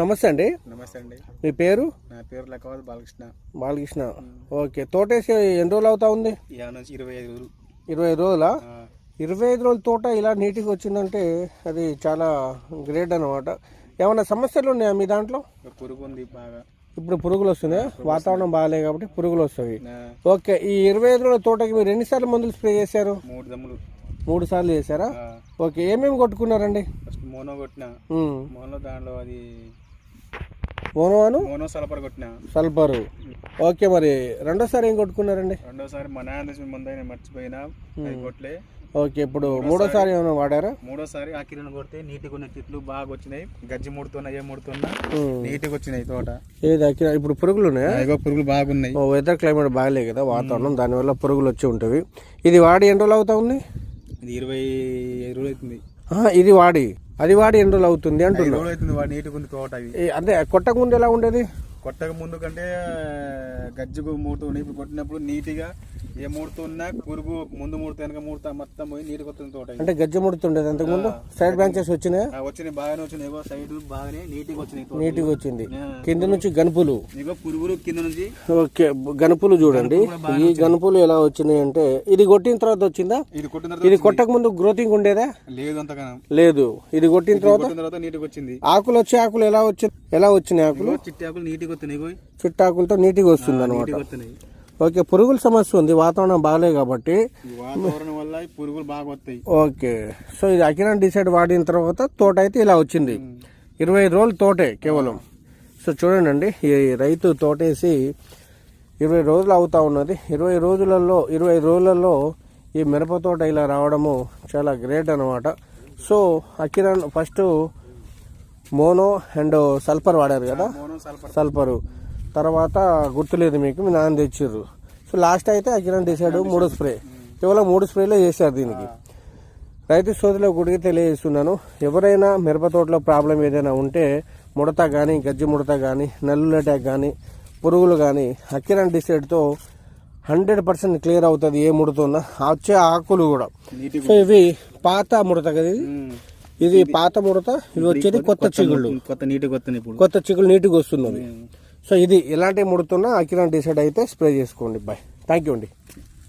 నమస్తే అండి. నమస్తే అండి. మీ పేరు? నా పేరు లెక్కవాది బాలకృష్ణ. బాలకృష్ణ. ఓకే తోటేసి ఎన్ని రోజులు అవుతా ఉంది? నుంచి ఇరవై ఐదు రోజులు. ఇరవై ఐదు రోజులా? ఇరవై ఐదు రోజుల తోట ఇలా నీట్గా వచ్చిందంటే అది చాలా గ్రేట్ అనమాట ఏమైనా సమస్యలు ఉన్నాయా మీ దాంట్లో? పురుగు ఉంది బాగా. ఇప్పుడు పురుగులు వస్తున్నాయా. వాతావరణం బాగాలేదు కాబట్టి పురుగులు వస్తాయి. ఓకే ఈ ఇరవై ఐదు రోజుల తోటకి మీరు ఎన్నిసార్లు మందులు స్ప్రే చేశారు? మూడు దమ్ములు. మూడు సార్లు చేశారా? ఓకే ఏమేమి కొట్టుకున్నారండి? ఫస్ట్ మోనో కొట్టిన. మోనో దాంట్లో అది మోనోవాను మోనో సల్ఫర్ కొట్టిన. సల్ఫరు. ఓకే మరి రెండోసారి ఏం కొట్టుకున్నారండి? రెండోసారి మా నాన్న తెచ్చిన ముందు మర్చిపోయినా. అది కొట్టలే ఓకే ఇప్పుడు మూడోసారి ఏమైనా వాడారా? మూడోసారి ఆ కిరణ్ కొడితే నీటిగా ఉన్న చెట్లు బాగా వచ్చినాయి. గజ్జి ముడుతున్నా ఏ ముడుతున్నా. నీటిగా వచ్చినాయి తోట. ఏది అక్కి- ఇప్పుడు పురుగులు ఉన్నాయా? ఇగో పురుగులు బాగున్నాయి. ఓ వెదర్ క్లైమేట్ బాగాలే కదా వాతావరణం దానివల్ల పురుగులు వచ్చి ఉంటవి. ఇది వాడి ఎన్ని రోజులు అవుతా ఉంది? ఇది ఇరవై ఐదు రోజులు అవుతుంది. ఇది వాడి. అది వాడి ఎన్ని రోజులు అవుతుంది అంటున్నా. రోజులు అవుతుంది వాడు నీటిగా ఉంది తోట అవి. ఈ- అదే కొట్టక ముందు ఎలా ఉండేది? కొట్టక ముందు కంటే గజ్జకు మూడుతూ ఇప్పుడు కొట్టినప్పుడు నీట్గా ఏ మూడుతున్నా పురుగు ముందు మూడుతా వెనక మూడుతా మొత్తం పోయి నీటి కొత్త తోట. అంటే గజ్జ ముడుతుండేది అంతకుముందు? సైడ్ బ్రాంచెస్ వచ్చినాయా? వచ్చినాయి బాగానే వచ్చినాయి. సైడ్ బాగానే నీట్గా వచ్చినాయి. నీట్గా వచ్చింది. కింద నుంచి గనుపులు. ఇగో పురుగులు కింద నుంచి ఓకే గనుపులు చూడండి. ఈ గనుపులు ఎలా వచ్చినాయి అంటే ఇది కొట్టిన తర్వాత వచ్చిందా? ఇది కొట్టిన ఇది కొట్టక ముందు గ్రోతింగ్ ఉండేదా? లేదు అంతగానం. లేదు. ఇది కొట్టిన తర్వాత? నీట్గా వచ్చింది. ఆకులు వచ్చే ఆకులు ఎలా వచ్చి ఎలా వచ్చినాయి ఆకులు? చిట్టి ఆకులు నీట్గా వస్తున్నాయి ఇగో. చిట్టాకులతో నీట్గా వస్తుంది వస్తున్నాయి ఓకే పురుగుల సమస్య ఉంది వాతావరణం బాగాలేదు కాబట్టి. వాతావరణం వల్ల పురుగులు బాగా వస్తాయి ఓకే సో ఇది అకిరాన్ డిసైడ్ వాడిన తర్వాత తోట అయితే ఇలా వచ్చింది. ఇరవై రోజులు తోటే కేవలం. సో చూడండి అండి ఈ రైతు తోటేసి ఇరవై రోజులు అవుతా ఉన్నది. ఇరవై రోజులలో ఇరవై రోజులలో ఈ మిరప తోట ఇలా రావడము చాలా గ్రేట్ అనమాట సో అకిరాన్ ఫస్ట్ మోనో అండ్ సల్ఫర్ వాడారు కదా? సల్ఫరు. తర్వాత గుర్తులేదు మీకు మీ నాన్న తెచ్చిర్రు. సో లాస్ట్ అయితే అకిరాన్ డిసైడ్ మూడో స్ప్రే. కేవలం మూడు స్ప్రేలే చేశారు దీనికి. రైతు సోదరుల గుడికి తెలియజేస్తున్నాను. ఎవరైనా మిరప తోటలో ప్రాబ్లం ఏదైనా ఉంటే ముడత కానీ గజ్జి ముడత కానీ నల్లుల అటాక్ కానీ పురుగులు కానీ అకిరాన్ డిసైడ్తో హండ్రెడ్ పర్సెంట్ క్లియర్ అవుతుంది ఏ ముడుతున్నా వచ్చే ఆకులు కూడా. సో ఇవి పాత ముడత కదా ఇది? పాత ముడత ఇవి వచ్చేది కొత్త చిగుళ్ళు. కొత్త వస్తున్నాయి ఇప్పుడు. కొత్త చిగులు నీట్గా వస్తున్నది సో ఇది ఎలాంటి ముడుతున్నా అకిరాన్ డిసైడ్ అయితే స్ప్రే చేసుకోండి. బాయ్ థ్యాంక్ యూ అండి.